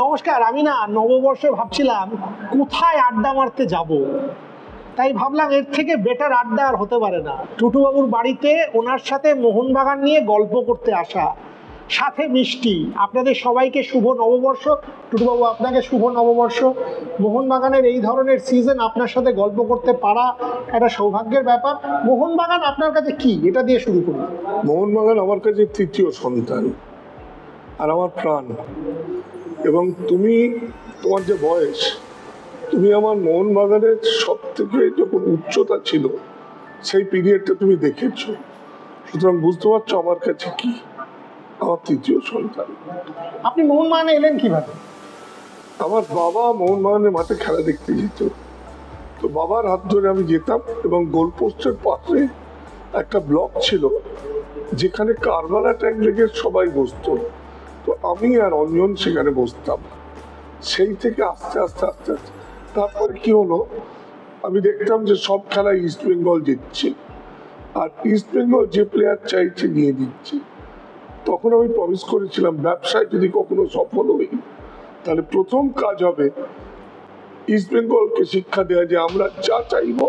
নমস্কার, আমি না নববর্ষে ভাবছিলাম কোথায় আড্ডা মারতে যাব। তাই ভাবলাম এর থেকে বেটার আড্ডা আর হতে পারে না। টুটুবাবুর বাড়িতে ওনার সাথে মোহনবাগান নিয়ে গল্প করতে আসা, সাথে মিষ্টি। আপনাদের সবাইকে শুভ নববর্ষ। টুটুবাবু, আপনাকে শুভ নববর্ষ। মোহনবাগানের এই ধরনের সিজন আপনার সাথে গল্প করতে পারা একটা সৌভাগ্যের ব্যাপার। মোহনবাগান আপনার কাছে কি? এটা দিয়ে শুরু করুন। মোহনবাগান আমার কাছে তৃতীয় সন্তান আর আমার প্রাণ। এবং তুমি তোমার যে বয়স তুমি আমার মোহনবাগানের সব থেকে যখন উচ্চতা ছিল সেই পিরিয়ডটা তুমি দেখেছ। সুতরাং বুঝতে পারছ আমার কাছে কি? আমার তৃতীয় সন্তান। আপনি মোহনবাগানে এলেন কীভাবে? আমার বাবা মোহনবাগানের মাঠে খেলা দেখতে যেত। তো বাবার হাত ধরে আমি যেতাম এবং গোলপোস্টের পাশে একটা ব্লক ছিল যেখানে কারবালা ট্যাঙ্ক লেগে সবাই বসতো। তো আমি আর অঞ্জন সেখানে বসতাম সেই থেকে আস্তে আস্তে আস্তে আস্তে। তারপরে কি হলো? আমি দেখতাম যে সব খেলায় ইস্ট বেঙ্গল জিতছে। আর ইস্ট বেঙ্গল যে প্লেয়ার চাইছে নিয়ে দিচ্ছে। তখন আমি প্রমিস করেছিলাম, ব্যবসায় যদি কখনো সফল হই, তাহলে প্রথম কাজ হবে ইস্ট বেঙ্গলকে শিক্ষা দেওয়া যে আমরা যা চাইব,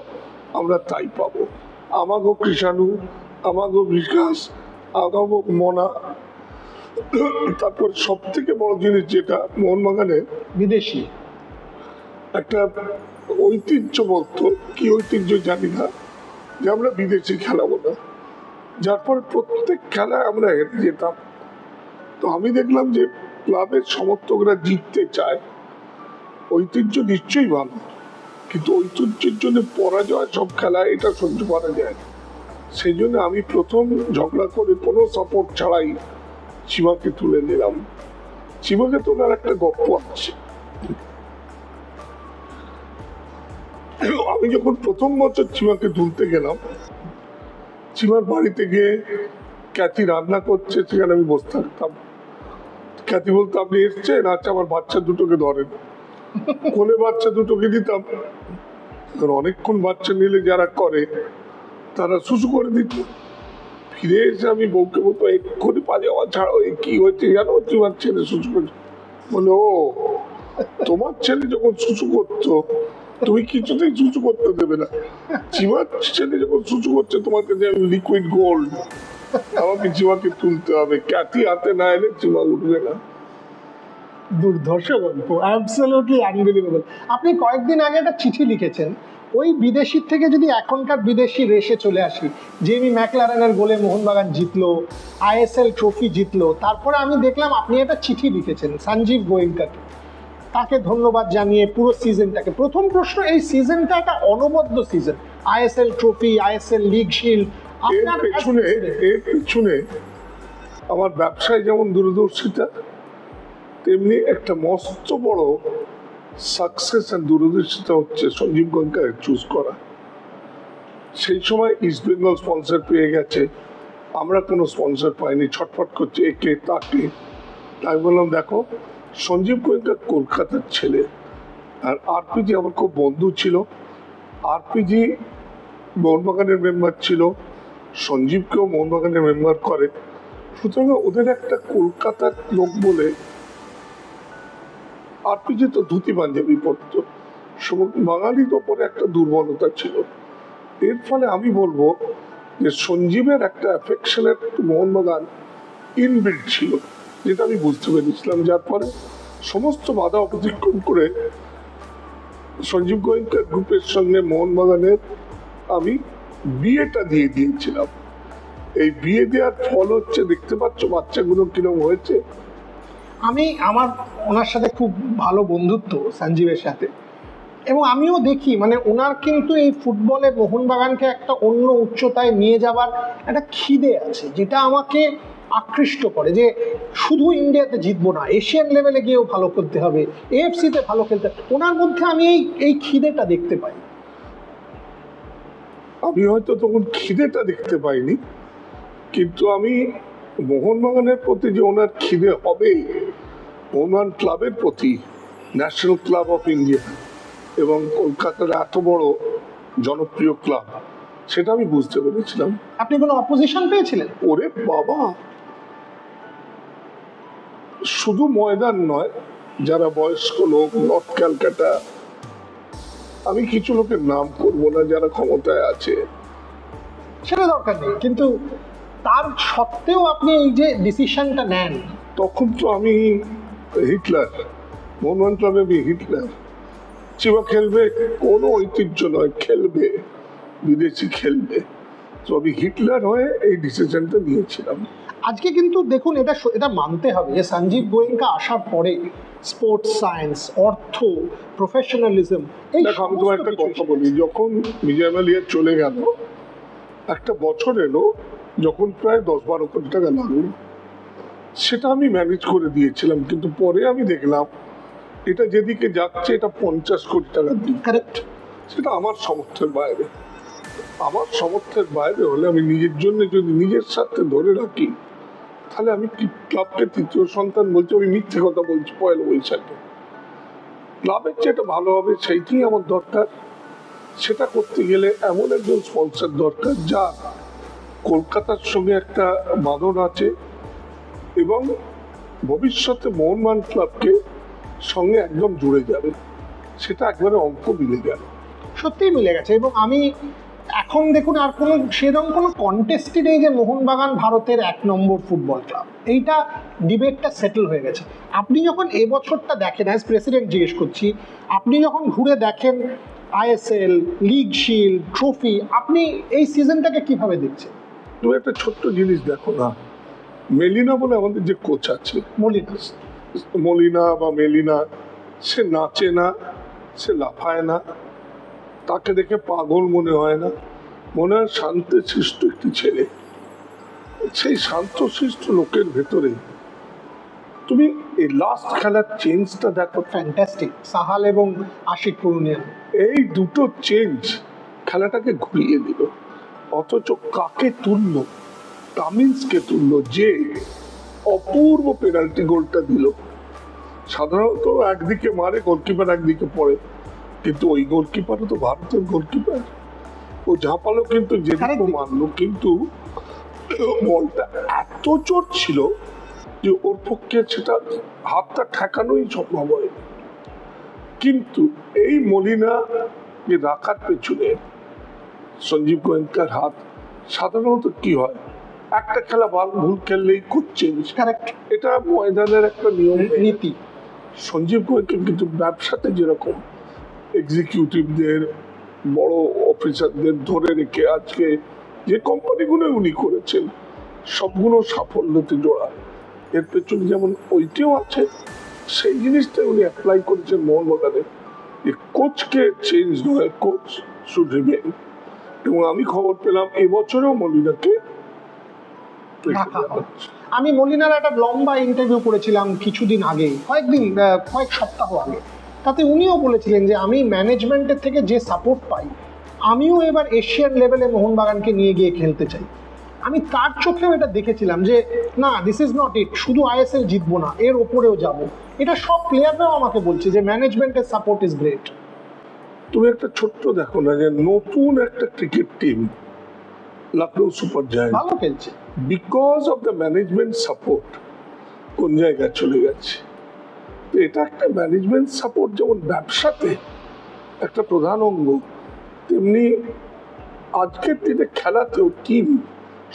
আমরা তাই পাবো। আমাগো কৃষাণু, আমাগো বিকাশ আগামো মনা তারপর সব থেকে বড় জিনিস যেটা মোহনবাগানে বিদেশি। একটা ঐতিহ্য বলতো কি ঐতিহ্য জানি না যে আমরা বিদেশে খেলাবো না। যার ফলে প্রত্যেক খেলায় আমরা হেরে যেতাম। তো আমি দেখলাম যে ক্লাবের সমর্থকরা জিততে চায়। ঐতিহ্য নিশ্চয়ই ভালো কিন্তু ঐতিহ্যের জন্য পরাজয় সব খেলায় এটা সহ্য করা যায়। সেই জন্য আমি প্রথম ঝগড়া করে কোনো সাপোর্ট ছাড়াই সীমাকে তুলে নিলাম। সীমাকে তোলার একটা গপ্প আছে। আমি যখন প্রথম বছর চিমাকে তুলতে গেলাম চিমার বাড়িতে গিয়ে ক্যাথি রান্না করছে, সেখানে আমি বসে থাকতাম। খ্যাতি বলতো আপনি এসছেন আচ্ছা আমার বাচ্চা দুটোকে ধরেন। কোলে বাচ্চা দুটোকে দিতাম। অনেকক্ষণ বাচ্চা নিলে যারা করে, তারা শুশু করে দিত। ফিরে এসে আমি বউকে বলতো এক্ষুনি পাজে যাওয়া ছাড়াও এ কি হচ্ছে জানো? তোমার ছেলে শুশু করে বলে, ও, তোমার ছেলে যখন শুশু করতো, তুমি কিছুতেই শুশু করতে দেবে না। চিমার ছেলে যখন শুশু করছে, তোমার কাছে আমি লিকুইড গোল্ড আমাকে চিমাকে তুলতে হবে। ক্যাথি হাতে না এলে চিমা উঠবে না। দুর্ধর্ষ গল্প অ্যাবসলিউটলি আনবিলিভেবল আপনি কয়েকদিন আগে একটা চিঠি লিখেছেন ওই বিদেশির থেকে যদি এখনকার বিদেশি রেসে চলে আসি জেমি ম্যাকলারেনের গোলে মোহনবাগান জিতলো আইএসএল ট্রফি জিতলো তারপরে আমি দেখলাম আপনি একটা চিঠি লিখেছেন সঞ্জীব গোয়েঙ্কাকে। তাকে ধন্যবাদ জানিয়ে পুরো সিজনটাকে প্রথম প্রশ্ন এই সিজনটা একটা অনবদ্য season. ISL trophy ISL league shield আপনার পেছনে এর পেছনে আমার ব্যবসায় যেমন দূরদর্শিতা তেমনি একটা মস্ত বড় সাকসেস আর দূরদর্শিতা হচ্ছে সঞ্জীব গোয়েঙ্কাকে চুজ করা। সেই সময় ইস্ট বেঙ্গল স্পন্সর পেয়ে গেছে। আমরা কোনো স্পন্সর পাইনি, ছটফট করছে একে, তাকে। আমি বললাম, দেখো, সঞ্জীব গোয়েঙ্কা কলকাতার ছেলে। আর আরপিজি আমার খুব বন্ধু ছিল। আরপিজি মোহনবাগানের মেম্বার ছিল। সঞ্জীবকেও মোহনবাগানের মেম্বার করে। সুতরাং ওদের একটা কলকাতার লোক বলে আরপিজি তো ধুতি পাঞ্জাবি সমগ্র বাঙালির ওপরে একটা দুর্বলতা ছিল। এর ফলে আমি বলব যে সঞ্জীবের একটা অ্যাফেকশনের মোহনবাগান ইনবিল্ড ছিল, যেটা আমি বুঝতে পেরেছিলাম। যার ফলে সমস্ত বাধা অতিক্রম করে সঞ্জীব গোয়েঙ্কা গ্রুপের সঙ্গে মোহনবাগানের আমি বিয়েটা দিয়ে দিয়েছিলাম। এই বিয়ে দেওয়ার ফল হচ্ছে, দেখতে পাচ্ছ বাচ্চাগুলো কীরকম হয়েছে। আমি আমার ওনার সাথে খুব ভালো বন্ধুত্ব সঞ্জীবের সাথে এবং আমিও দেখি মানে ওনার কিন্তু এই ফুটবলে মোহনবাগানকে একটা অন্য উচ্চতায় নিয়ে যাবার একটা খিদে আছে, যেটা আমাকে আকৃষ্ট করে যে শুধু ইন্ডিয়াতে জিতবো না, এশিয়ান লেভেলে গিয়েও ভালো করতে হবে, এএফসিতে ভালো খেলতে। ওনার মধ্যে আমি এই এই খিদেটা দেখতে পাই আমি হয়তো তখন খিদেটা দেখতে পাইনি, কিন্তু আমি মোহনবাগানের প্রতি যে ওনার খিদে হবে মোহনবাগান ক্লাবের প্রতি ন্যাশনাল ক্লাব অফ ইন্ডিয়া এবং কলকাতার এত বড় জনপ্রিয় ক্লাব সেটা আমি বুঝতে পেরেছিলাম। আপনি কোনো অপোজিশন পেয়েছিলেন? ওরে বাবা! শুধু ময়দান নয় যারা বয়স্ক লোক নর্থ ক্যালকাটা আমি কিছু লোকের নাম করব না যারা ক্ষমতায় আছে। সেটা দরকার নেই কিন্তু তার সত্ত্বেও আপনি এই যে ডিসিশনটা নেন তখন তো আমি হিটলার মোহনবাগান ক্লাবে হিটলার। চিবা খেলবে কোনো ঐতিহ্য নয় খেলবে বিদেশি খেলবে। তো আমি হিটলার হয়ে এই ডিসিশনটা নিয়েছিলাম। আজকে কিন্তু দেখুন এটা এটা মানতে হবে। যে সঞ্জীব গোয়েঙ্কা আসার পরে স্পোর্টস সায়েন্স অর্থ প্রফেশনালিজম এই দেখো আমি তোমার একটা কথা বলি। যখন বিজয় মালিয়া চলে গেল একটা বছর এলো যখন প্রায় দশ বারো কোটি টাকা লাগল সেটা আমি ম্যানেজ করে দিয়েছিলাম কিন্তু পরে আমি দেখলাম এটা যেদিকে যাচ্ছে এটা পঞ্চাশ কোটি টাকার দিক। কারেক্ট সেটা আমার সমর্থের বাইরে। আমার সমর্থের বাইরে হলে আমি নিজের জন্য যদি নিজের সাথে ধরে রাখি তাহলে আমি ক্লাবকে তৃতীয় সন্তান বলছি আমি মিথ্যে কথা বলছি পয়লা বৈশাখে। ক্লাবের যেটা ভালো হবে সেইটাই আমার দরকার। সেটা করতে গেলে এমন একজন স্পন্সর দরকার যা কলকাতার সঙ্গে একটা বাঁধন আছে এবং ভবিষ্যতে মোহনবাগান ক্লাবকে সঙ্গে একদম জুড়ে যাবে। সেটা একবারে অঙ্ক মিলে গেল সত্যিই মিলে গেছে এবং আমি এখন দেখুন আর কোনো সেরকম কোনো কন্টেস্টই নেই যে মোহনবাগান ভারতের এক নম্বর ফুটবল ক্লাব এইটা ডিবেটটা সেটেল হয়ে গেছে। আপনি যখন এবছরটা দেখেন অ্যাজ প্রেসিডেন্ট জিজ্ঞেস করছি, আপনি যখন ঘুরে দেখেন আইএসএল লিগ শিল্ড ট্রফি আপনি এই সিজনটাকে কীভাবে দেখছেন? তুমি একটা ছোট্ট জিনিস দেখো না। মেলিনা বলে আমাদের যে কোচ আছে মলিনাস মলিনা বা মেলিনা সে নাচে না সে লাফায় না তাকে দেখে পাগল মনে হয় না। মনে হয় শান্তশিষ্ট একটি ছেলে। সেই শান্তশিষ্ট লোকের ভেতরে তুমি এই লাস্ট খেলার চেঞ্জটা দেখো। ফ্যান্টাস্টিক সাহাল এবং আশিক পুরুনিয়া এই দুটো চেঞ্জ খেলাটাকে ঘুরিয়ে দিল। অথচ কাকে তুললো? কামিন্সকে তুলল যে অপূর্ব পেনাল্টি গোলটা দিল। সাধারণত একদিকে মারে গোলকিপার একদিকে পড়ে। কিন্তু ওই গোলকিপারও তো ভারতের গোলকিপার ও ঝাঁপালো কিন্তু যেদিকে. মারলো কিন্তু বলটা এত জোর ছিল যে ওর পক্ষে সেটা হাতটা ঠেকানোই সম্ভব হয়নি। কিন্তু এই মলিনা রাখার পেছনে সঞ্জীব গোয়েঙ্কার হাত সাধারণত কি হয়? একটা খেলা ভালো ভুল খেললেই করছে কারেক্ট এটা ময়দানের একটা নিয়ম। নীতি। সঞ্জীব গোয়েঙ্কা কিন্তু ব্যবসাতে যেরকম এক্সিকিউটিভদের বড় অফিসারদের ধরে রেখে আজকে যে কোম্পানিগুলো উনি করেছেন সবগুলো সাফল্যতে জোড়া এর পেছনে যেমন ওইটিও আছে সেই জিনিসটা উনি অ্যাপ্লাই করেছেন মোহনবাগানে। যে কোচকে চেঞ্জ নয় কোচ রিমেন এবং আমি খবর পেলাম এবছরেও। হচ্ছে। আমি মলিনার একটা লম্বা ইন্টারভিউ করেছিলাম কিছুদিন আগে, কয়েকদিন কয়েক সপ্তাহ আগে তাতে উনিও বলেছিলেন যে, আমি ম্যানেজমেন্টের থেকে যে সাপোর্ট পাই, আমিও এবার এশিয়ান লেভেলে মোহনবাগানকে নিয়ে গিয়ে খেলতে চাই আমি তার চোখেও এটা দেখেছিলাম যে, না দিস ইজ নট ইট শুধু আইএসএল জিতবো না, এর ওপরেও যাব এটা সব প্লেয়াররাও আমাকে বলছে যে ম্যানেজমেন্টের সাপোর্ট ইজ গ্রেট তুমি একটা ছোট্ট দেখো না যে নতুন একটা cricket team Lucknow super giant ভালো খেলছে। Because of the management support কোন জায়গায় চলে গেছে? এটা একটা ম্যানেজমেন্ট সাপোর্ট যেমন ব্যবসাতে একটা প্রধান অঙ্গ তেমনি আজকের দিনে খেলাতেও টিম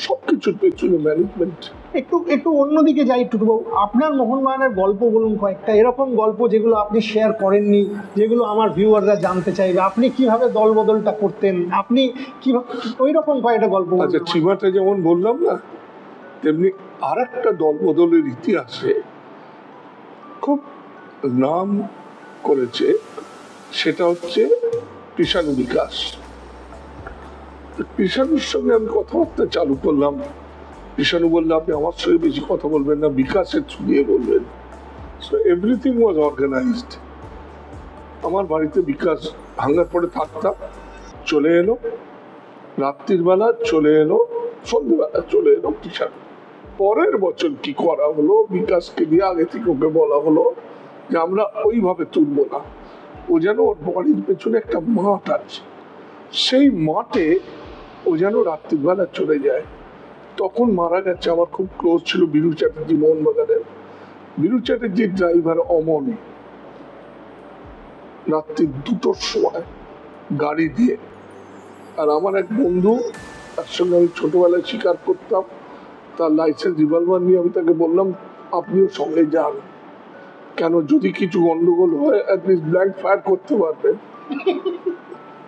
সব কিছুর পেছনে ম্যানেজমেন্ট একটু একটু অন্যদিকে যাই টুটুবাবু আপনার মোহন মোহনবাগানের গল্প বলুন কয়েকটা। এরকম গল্প যেগুলো আপনি শেয়ার করেননি, যেগুলো আমার ভিউয়াররা জানতে চাইবে। আপনি কীভাবে দল বদলটা করতেন? আপনি কীভাবে ওই রকম কয়েকটা গল্প আচ্ছা। চিমাটা যেমন বললাম না, তেমনি আর একটা দল বদলের ইতিহাসে খুব নাম করেছে, সেটা হচ্ছে কৃষাণু বিকাশ। কৃষাণুর সঙ্গে আমি কথাবার্তা চালু করলাম। কৃষাণু বললে, আপনি আমার সঙ্গে বেশি কথা বলবেন না, বিকাশের দিয়ে বলবেন। সো এভরিথিং ওয়াজ অর্গানাইজড আমার বাড়িতে বিকাশ ভাঙার পরে থাকতাম, চলে এলো। রাত্রির বেলা চলে এলো সন্ধ্যেবেলা চলে এলো কিষান পরের বছর কি করা হলো, বিকাশকে দিয়ে আগে থেকে ওকে বলা হলো যে, আমরা ওইভাবে তুলবো না। ও যেন ওর বাড়ির পেছনে একটা মাঠ আছে। সেই মাঠে ও যেন রাত্রিবেলা চলে যায়। তখন মারা গেছে আমার খুব ক্লোজ ছিল বীরু চ্যাটার্জি, মোহনবাগানের। বীরু চ্যাটার্জির ড্রাইভার অমন রাত্রি দুটোর সময় গাড়ি দিয়ে। আর আমার এক বন্ধু, তার সঙ্গে আমি ছোটবেলায় শিকার করতাম, তার লাইসেন্স রিভলভার নিয়ে আমি তাকে বললাম, আপনিও সঙ্গে যান। কেন যদি কিছু গন্ডগোল হয় ব্ল্যাঙ্ক ফায়ার করতে পারবেন।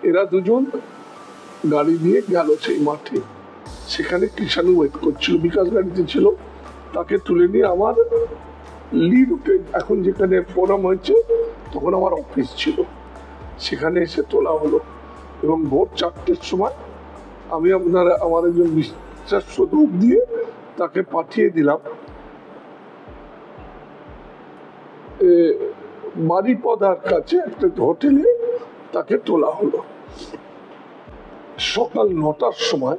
এরা দুজন গাড়ি নিয়ে গেল সেই মাঠে। সেখানে কৃষাণু ওয়েট করছিল বিকাশ গাড়িতে ছিল। তাকে তুলে নিয়ে আমার উঠে এখন যেখানে ফোরাম হয়েছে তখন আমার অফিস ছিল। সেখানে এসে তোলা হলো। এবং ভোর চারটের সময় আমি আপনার আমার একজন বিশ্বাস্য লোক দিয়ে তাকে পাঠিয়ে দিলাম। এ, বাড়িপদার কাছে একটা হোটেলে তাকে তোলা হলো। সকাল নটার সময়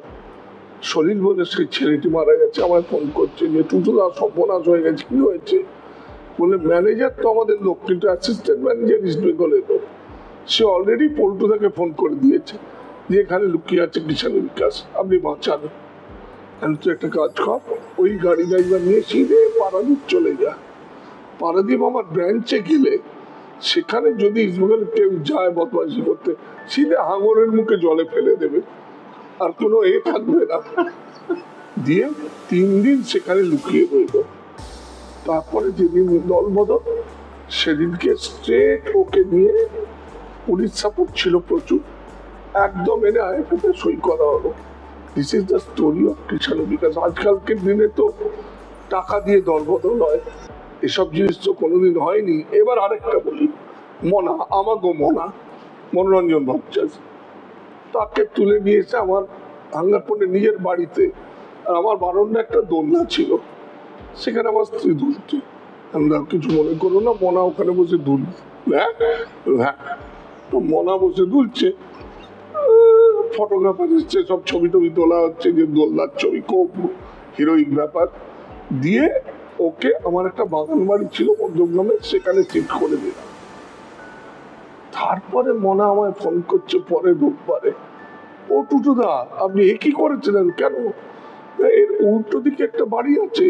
সলিল বলে সেই ছেলেটি মারা গেছে। আমায় ফোন করছে যে টুটুদা সর্বনাশ হয়ে গেছে কি হয়েছে? বলে ম্যানেজার তো আমাদের লোক, কিন্তু অ্যাসিস্ট্যান্ট ম্যানেজার ইস্ট বেঙ্গলের লোক সে অলরেডি পল্টুদাকে ফোন করে দিয়েছে যে, এখানে লুকিয়ে আছে কিষাণ বিকাশ, আপনি বাঁচান। আমি তো একটা কাজ কর, ওই গাড়ি ড্রাইভার নিয়ে সিধে পারাদ্বীপ চলে যা। পারাদ্বীপ আমার ব্রাঞ্চে গেলে সেখানে যদি ইসবেঙ্গল কেউ যায় বদমাইশি করতে, সিধে হাঙরের মুখে জলে ফেলে দেবে। আর কোনো এ থাকবে না। দিয়ে তিন দিন সেখানে লুকিয়ে রইল তারপরে যেদিন দল বদল, সেদিনকে স্ট্রেট ওকে নিয়ে পুলিশ সাপোর্ট ছিল প্রচুর। একদম এনে আইএফএতে সই করা হলো। This is the story of Krishanu Bikash আজকালকের দিনে তো টাকা দিয়ে দল বদল হয়। এসব জিনিস তো কোনোদিন হয়নি। এবার আরেকটা বলি। মনা, আমাগো মনা, মনোরঞ্জন ভট্টাচার্য। তাকে তুলে নিয়ে এসে আমার হাঙ্গারপুরে নিজের বাড়িতে। আর আমার বারণে একটা দোলনা ছিল। সেখানে আমার স্ত্রী দুলতো আমরা কিছু মনে করো না, মনা ওখানে বসে দুল। হ্যাঁ? হ্যাঁ। তো মনা বসে দুলছে। ফটোগ্রাফার এসছে, সব ছবি টবি তোলা হচ্ছে, যে দোলনার ছবি, খুব হিরোইক ব্যাপার। দিয়ে ওকে, আমার একটা বাগান বাড়ি ছিল মধ্যগ্রামে সেখানে শিফট করে দিলাম। তারপরে মনে আমায় ফোন করছে পরে রোববারে ও টুটুদা, আপনি এ করেছিলেন? কেন? এর উল্টো দিকে একটা বাড়ি আছে।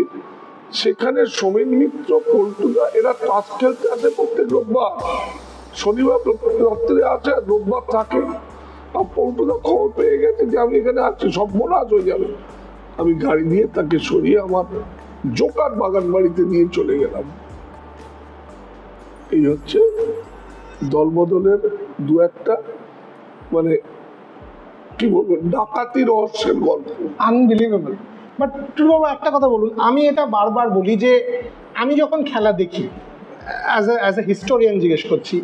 সেখানে সোমেন মিত্র, পল্টুদা, এরা তাস খেলতে আসে প্রত্যেক রোববার। শনিবার রাত্রে আছে আর রোববার থাকে। আর পল্টুদা খবর পেয়ে গেছে যে আমি এখানে আছি, সব মনাজ হয়ে যাবে। আমি গাড়ি নিয়ে তাকে সরিয়ে আমার জোকার বাগান বাড়িতে নিয়ে চলে গেলাম। এই হচ্ছে দলবদলের দু একটা মানে কি বলব ডাকাতি রহস্যের গল্প। আনবিলিভেবল বাট একটা কথা বলুন আমি এটা বারবার বলি যে আমি যখন খেলা দেখি as a as a historian জিজ্ঞেস করছি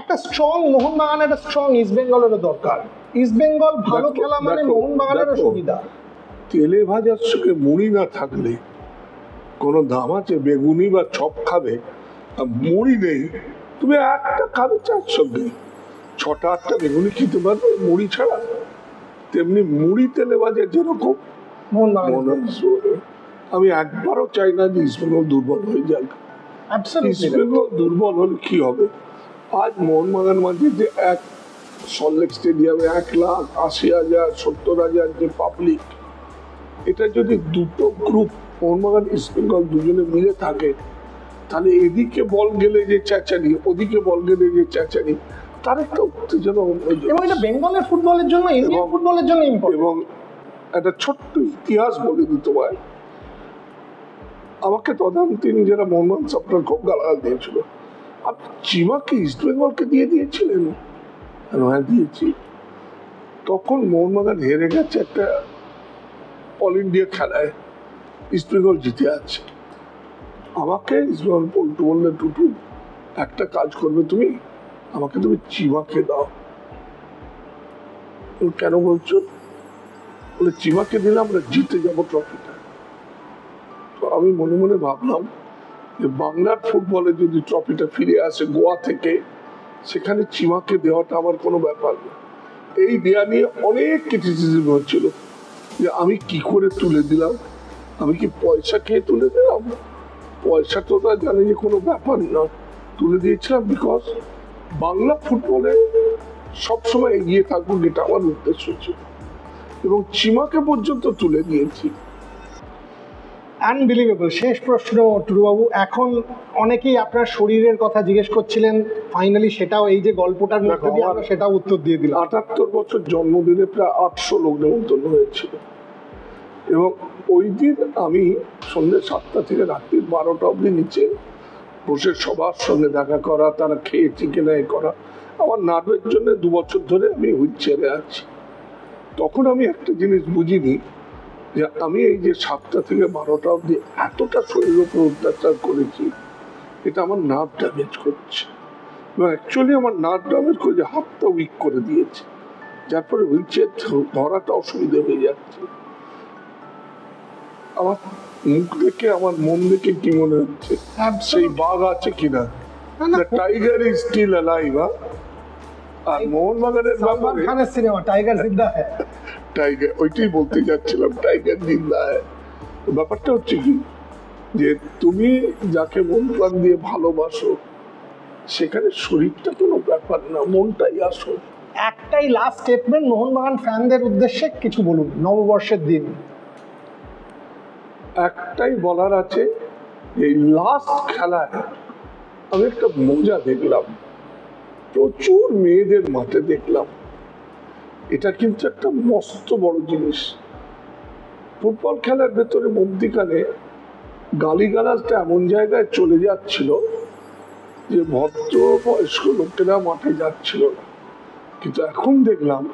একটা স্ট্রং মোহনবাগান একটা স্ট্রং ইস্ট বেঙ্গলেরও দরকার। ইস্ট বেঙ্গল ভালো খেলা মানে মোহনবাগানেরও সুবিধা। তেলে ভাজার সঙ্গে মুড়ি না থাকলে কোনো দাম আছে বেগুনি বা চপ খাবে মুড়ি নেই তুমি একটা খাবে চার সঙ্গে ছটা আটটা বেগুনি খেতে পারবে মুড়ি ছাড়া। তেমনি মুড়ি তেলে ভাজা যেরকম আমি একবারও চাই না যে ইস্টবেঙ্গল দুর্বল হয়ে যাক। ইস্টবেঙ্গল দুর্বল হলে কি হবে? আজ মোহনবাগান মাঝে যে এক সল্লেক স্টেডিয়ামে এক লাখ আশি হাজার সত্তর হাজার যে পাবলিক এটা যদি দুটো গ্রুপ মোহনবাগান ইস্টবেঙ্গল দুজনে মিলে থাকে তাহলে এদিকে বল গেলে যে চেঁচানি ওদিকে বল গেলে যে চেঁচানি তার একটা উত্তেজনা এবং এটা বেঙ্গলের ফুটবলের জন্য ফুটবলের জন্য এবং একটা ছোট্ট ইতিহাস বলে দিত ভাই আমাকে তদানীন্তন যারা মোহাম্মদ সাপটার খুব গালাগাল দিয়েছিল। আপনি চিমাকে ইস্ট বেঙ্গলকে দিয়ে দিয়েছিলেন? হ্যাঁ দিয়েছি। তখন মোহনবাগান হেরে গেছে একটা অল ইন্ডিয়া খেলায়। ইস্ট বেঙ্গল জিতে আছে। আমাকে বেঙ্গল পল্টু বললে টুটু, একটা কাজ করবে তুমি, আমাকে তুমি চিমাকে দাও। কেন বলছো? বলে চিমাকে দিলে আমরা জিতে যাব ট্রফিটা তো আমি মনে মনে ভাবলাম যে, বাংলার ফুটবলে যদি ট্রফিটা ফিরে আসে গোয়া থেকে, সেখানে চিমাকে দেওয়াটা আমার কোনো ব্যাপার না। এই দেয়া নিয়ে অনেক ক্রিটিসিজম হচ্ছিল যে, আমি কি করে তুলে দিলাম? আমি কি পয়সা খেয়ে তুলে দিলাম? পয়সা তো ওরা জানে যে কোনো ব্যাপার না। তুলে দিয়েছিলাম বিকজ বাংলা ফুটবলে সবসময় এগিয়ে থাকব এটা আমার উদ্দেশ্য ছিল। এবং চিমাকে পর্যন্ত তুলে দিয়েছি। আনবিলিভেবল শেষ প্রশ্ন টুরুবাবু এখন অনেকেই আপনার শরীরের কথা জিজ্ঞেস করছিলেন ফাইনালি সেটাও এই যে গল্পটার মধ্যে দিয়ে আমরা সেটাও উত্তর দিয়ে দিলাম। আটাত্তর বছর জন্মদিনে প্রায় আটশো লোক নেমন্তন্ন হয়েছিল। এবং ওই দিন আমি সন্ধ্যে সাতটা থেকে রাত্রি বারোটা অবধি নিচে বসে সবার সঙ্গে দেখা করা, তারা খেয়েছি কিনা এ করা। আমার নার্ভের জন্য দু বছর ধরে আমি হুইল চেয়ারে আছি। তখন আমি একটা জিনিস বুঝিনি যে আমি এই যে সাতটা থেকে বারোটা অবধি এতটা শরীরের উপর অত্যাচার করেছি, এটা আমার নার্ভ ড্যামেজ করছে। অ্যাকচুয়ালি আমার নার্ভ ড্যামেজ করে হাতটা উইক করে দিয়েছে। যার ফলে হুইল চেয়ার ধরাটা অসুবিধা হয়ে যাচ্ছে। আমার মুখ দেখে আমার মন দেখে কি মনে হচ্ছে? সেই বাঘ আছে কিনা? টাইগার ইজ স্টিল অ্যালাইভ আর মোহনবাগানের সালমান ব্যাপারে খানের সিনেমা টাইগার জিন্দা হ্যাঁ টাইগার ওইটাই বলতে যাচ্ছিলাম টাইগার জিন্দা হ্যায়। ব্যাপারটা হচ্ছে কি যে তুমি যাকে মন প্রাণ দিয়ে ভালোবাসো সেখানে শরীরটা কোনো ব্যাপার না মনটাই আসল। একটাই লাস্ট স্টেটমেন্ট মোহনবাগান ফ্যানদের উদ্দেশ্যে কিছু বলুন নববর্ষের দিন। একটাই বলার আছে, এই লাস্ট খেলায় আমি একটা মজা দেখলাম। প্রচুর মেয়েদের মাঠে দেখলাম। এটা কিন্তু একটা মস্ত বড় জিনিস। ফুটবল খেলার ভেতরে মধ্যিখানে গালিগালাজটা এমন জায়গায় চলে যাচ্ছিল যে ভদ্র বয়স্ক লোকেরা মাঠে যাচ্ছিল না। কিন্তু এখন দেখলাম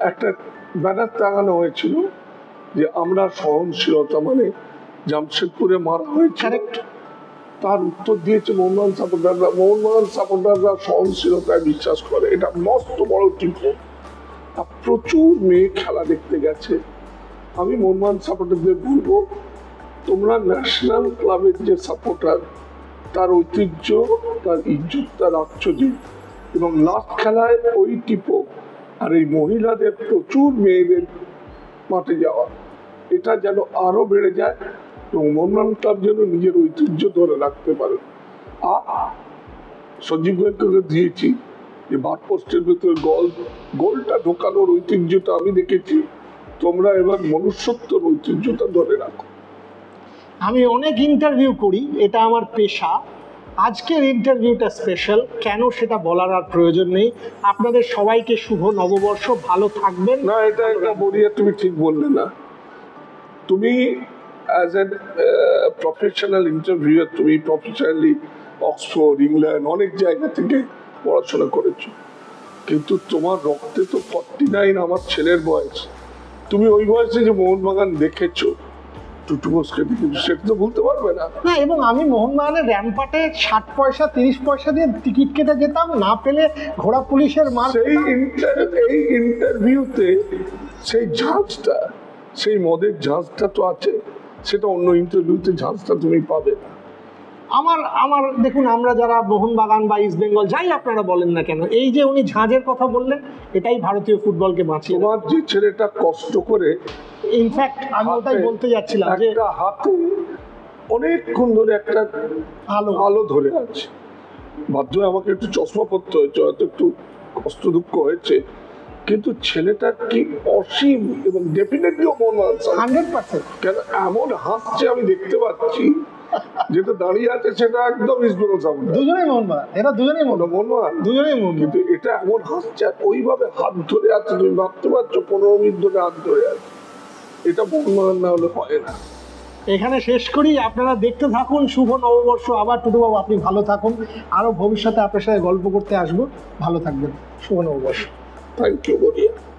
একটা ব্যানার টাঙানো হয়েছিল যে আমরা সহনশীলতা মানে জামশেদপুরে মারা হয়েছে। তার উত্তর দিয়েছে মোহনবাগান সাপোর্টাররা। মোহনবাগান সাপোর্টাররা সহনশীলতায় বিশ্বাস করে। এটা মস্ত বড় টিপো আর প্রচুর মেয়ে খেলা দেখতে গেছে। আমি মোহনবাগান সাপোর্টারদের বলব তোমরা ন্যাশনাল ক্লাবের যে সাপোর্টার তার ঐতিহ্য তার ইজ্জতটা তার যে এবং লাস্ট খেলায় ওই টিপো আর এই মহিলাদের প্রচুর মেয়েদের মাঠে যাওয়া। এটা যেন আরও বেড়ে যায় এবং মোহনবাগান ক্লাব যেন নিজের ঐতিহ্য ধরে রাখতে পারে। আর সঞ্জীব গোয়েঙ্কাকে দিয়েছি যে বার পোস্টের ভেতরে গোল গোলটা ঢোকানোর ঐতিহ্যটা আমি দেখেছি। তোমরা এবার মনুষ্যত্বর ঐতিহ্যটা ধরে রাখো। আমি অনেক ইন্টারভিউ করি এটা আমার পেশা। আজকের ইন্টারভিউটা স্পেশাল কেন সেটা বলার আর প্রয়োজন নেই। আপনাদের সবাইকে শুভ নববর্ষ ভালো থাকবেন। না এটা এটা বলিয়া তুমি ঠিক বললে না। তুমি অ্যাজ এন প্রফেশনাল ইন্টারভিউয়ার তুমি প্রফেশনালি অক্সফোর্ড ইংল্যান্ড অনেক জায়গা থেকে পড়াশোনা করেছ। কিন্তু তোমার রক্তে তো ফর্টি নাইন আমার ছেলের বয়স। তুমি ওই বয়সে যে মোহনবাগান দেখেছ টুটু বোসকে দেখেছ সেটা তো বলতে পারবে না। না এবং আমি মোহনবাগানের র্যাম্পাটে ষাট পয়সা তিরিশ পয়সা দিয়ে টিকিট কেটে যেতাম না পেলে ঘোড়া পুলিশের মার সেই এই ইন্টারভিউতে সেই ঝাঁজটা সেই মদের ঝাঁজটা তো আছে সেটা অন্য ইন্টারভিউতে ঝাঁজটা তুমি পাবে। না আমার আমার দেখুন আমরা যারা মোহনবাগান বা ইস্ট বেঙ্গল যাই আপনারা বলেন না কেন এই যে উনি ঝাঁজের কথা বললেন এটাই ভারতীয় ফুটবলকে বাঁচিয়ে তোমার যে ছেলেটা কষ্ট করে ইনফ্যাক্ট আমি ওটাই বলতে যাচ্ছিলাম যে একটা হাতে অনেকক্ষণ ধরে একটা আলো। আলো ধরে আছে। বাধ্য আমাকে একটু চশমা পরতে হয়েছে হয়তো একটু কষ্ট দুঃখ হয়েছে। কিন্তু ছেলেটার কি অসীম এবং ডেফিনেটলি মন হান্ড্রেড পার্সেন্ট। কেন এমন হাসছে আমি দেখতে পাচ্ছি যেটা দাঁড়িয়ে আছে সেটা একদম ইসবেঙ্গল সাপোর্টার দুজনেই মোহনবাগান এরা দুজনেই মোহন মনমান? দুজনেই মোহনবাগান কিন্তু এটা এমন হাসছে আর ওইভাবে হাত ধরে আছে তুমি ভাবতে পারছ পনেরো মিনিট ধরে হাত ধরে আছে। এটা মনমান না হলে হয় না। এখানে শেষ করি। আপনারা দেখতে থাকুন। শুভ নববর্ষ। আবার টুটুবাবু আপনি ভালো থাকুন। আরও ভবিষ্যতে আপনার সাথে গল্প করতে আসব। ভালো থাকবেন। শুভ নববর্ষ। Thank you, Buddha.